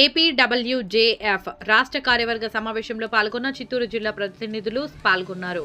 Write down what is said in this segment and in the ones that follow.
APWJF రాష్ట్ర కార్యవర్గ సమావేశంలో పాల్గొన్న చిత్తూరు జిల్లా ప్రతినిధులు పాల్గొన్నారు.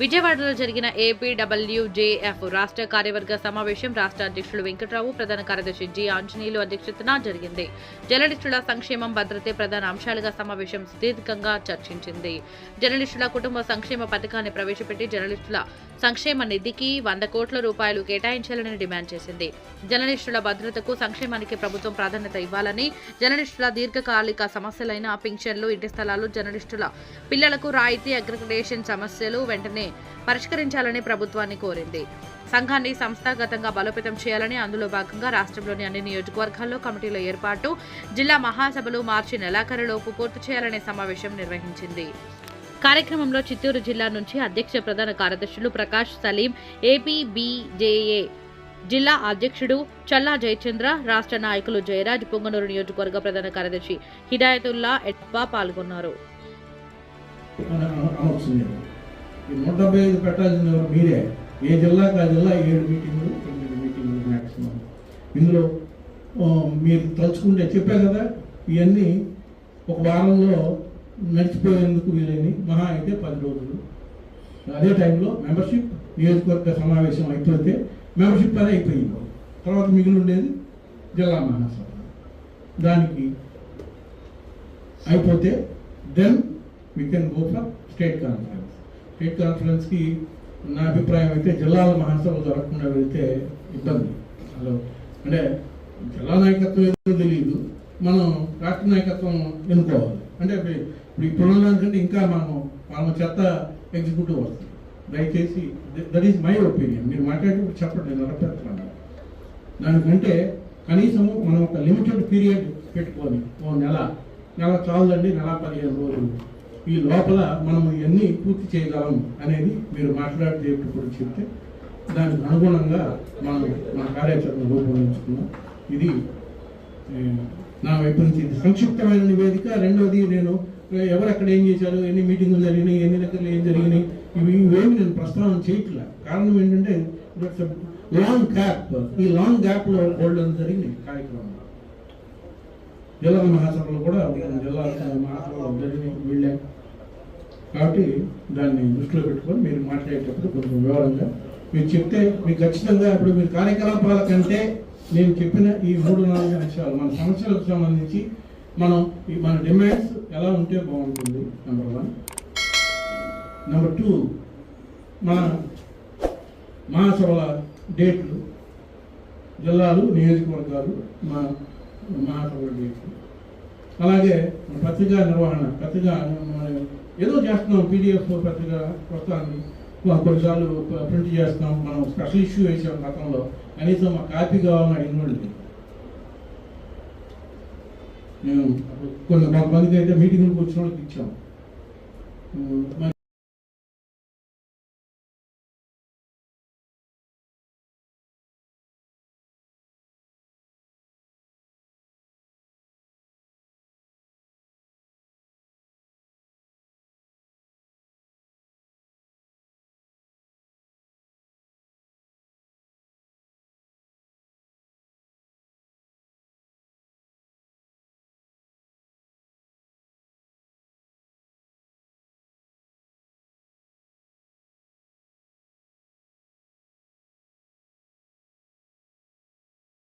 విజయవాడలో జరిగిన ఏపీడబ్ల్యూజేఎఫ్ రాష్ట్ర కార్యవర్గ సమావేశం రాష్ట్ర అధ్యక్షుడు వెంకట్రావు ప్రధాన కార్యదర్శి జి ఆంజనేయులు అధ్యక్షతన జరిగింది. జర్నలిస్టుల సంక్షేమం భద్రతే ప్రధాన అంశాలుగా సమావేశం సుదీర్ఘంగా చర్చించింది. జర్నలిస్టుల కుటుంబ సంక్షేమ పథకాన్ని ప్రవేశపెట్టి జర్నలిస్టుల సంక్షేమ నిధికి వంద కోట్ల రూపాయలు కేటాయించాలని డిమాండ్ చేసింది. జర్నలిస్టుల భద్రతకు సంక్షేమానికి ప్రభుత్వం ప్రాధాన్యత ఇవ్వాలని జర్నలిస్టుల దీర్ఘకాలిక సమస్యలైన పింఛన్లు ఇంటి స్థలాలు జర్నలిస్టుల పిల్లలకు రాయితీ అగ్రిగేషన్ సమస్యలు వెంటనే పరిష్కరించాలని ప్రభుత్వాన్ని కోరింది సంఘాన్ని సంస్థాగతంగా బలోపేతం చేయాలని అందులో భాగంగా రాష్ట్రంలోని అన్ని నియోజకవర్గాల్లో కమిటీల ఏర్పాటు జిల్లా మహాసభలు మార్చి నెలాఖరులోపు పూర్తి చేయాలనే సమావేశం నిర్వహించింది కార్యక్రమంలో చిత్తూరు జిల్లా నుంచి అధ్యక్ష ప్రధాన కార్యదర్శులు ప్రకాష్ సలీం ఏపీబీజేఏ జిల్లా అధ్యక్షుడు చల్లా జయచంద్ర రాష్ట్ర నాయకులు జయరాజ్ పొంగనూరు నియోజకవర్గ ప్రధాన కార్యదర్శి హిదాయతుల్లా ఎట్బా పాల్గొన్నారు ఈ నూట డెబ్బై ఐదు పెట్టాల్సిన మీరే. ఏ జిల్లాకి ఆ జిల్లా ఏడు మీటింగ్లు ఎనిమిది మీటింగ్లు మ్యాక్సిమం ఇందులో మీరు తలుచుకుంటే చెప్పా కదా ఇవన్నీ ఒక వారంలో నడిచిపోయేందుకు వీలైన మహా అయితే పది రోజులు. అదే టైంలో మెంబర్షిప్ నియోజకవర్గ సమావేశం అయిపోతే మెంబర్షిప్ పని అయిపోయింది. తర్వాత మిగిలి ఉండేది జిల్లా మహాసభ. దానికి అయిపోతే then we can go for state conference state కాన్ఫరెన్స్కి నా అభిప్రాయం అయితే జిల్లాల మహాసభ జరగకుండా వెళ్తే ఇబ్బంది. హలో అంటే జిల్లా నాయకత్వం ఏదో తెలియదు మనం రాష్ట్ర నాయకత్వం ఎన్నుకోవాలి. అంటే ఇప్పుడు ఇప్పుడున్న దానికంటే ఇంకా మనం మన చెత్త ఎగ్జిక్యూటివ్ వస్తుంది. దయచేసి దట్ ఈస్ మై ఒపీనియన్ మీరు మాట్లాడేటప్పుడు చెప్పండి నేను నడపెడుతున్నాను దానికంటే కనీసము మనం ఒక లిమిటెడ్ పీరియడ్ పెట్టుకొని ఓ నెల నెల చాలండి నెల పదిహేను రోజులు. ఈ లోపల మనం ఇవన్నీ పూర్తి చేయగలం అనేది మీరు మాట్లాడేటప్పుడు చెప్తే దానికి అనుగుణంగా మనం మన కార్యాచరణ రూపొందించుకున్నాం. ఇది నా వైపు నుంచి సంక్షిప్తమైన నివేదిక. రెండవది నేను ఎవరెక్కడ ఏం చేశారు ఎన్ని మీటింగులు జరిగినాయి ఎన్ని దగ్గరలు ఏం జరిగినాయి ఇవి ఇవేమి నేను ప్రస్తావన చేయట్లే. కారణం ఏంటంటే లాంగ్ గ్యాప్. ఈ లాంగ్ గ్యాప్లో హోల్డ్ జరిగినాయి కార్యక్రమం జిల్లా మహాసభలో కూడా జిల్లా మహాసభలో కాబట్టి దాన్ని దృష్టిలో పెట్టుకొని మీరు మాట్లాడేటప్పుడు కొంచెం వివరంగా మీరు చెప్తే మీకు ఖచ్చితంగా ఇప్పుడు మీరు కార్యకలాపాల కంటే నేను చెప్పిన ఈ మూడు నాలుగు అంశాలు మన సమస్యలకు సంబంధించి మనం ఈ మన డిమాండ్స్ ఎలా ఉంటే బాగుంటుంది నెంబర్ వన్ నెంబర్ టూ మన మహాసభల డేట్లు జిల్లాలు నియోజకవర్గాలు మా మహాసభల డేట్లు. అలాగే పత్రికా నిర్వహణ పత్రికా ఏదో చేస్తున్నాం పీడిఎఫ్ పెద్దగా వస్తాను కొన్నిసార్లు ప్రింట్ చేస్తున్నాం. మనం స్పెషల్ ఇష్యూ వేసాం గతంలో. కనీసం మా కాపీ కావాలని అడిగిన వాళ్ళు మేము కొన్ని కొంతమందికి అయితే మీటింగ్లకు వచ్చిన వాళ్ళకి ఇచ్చాం.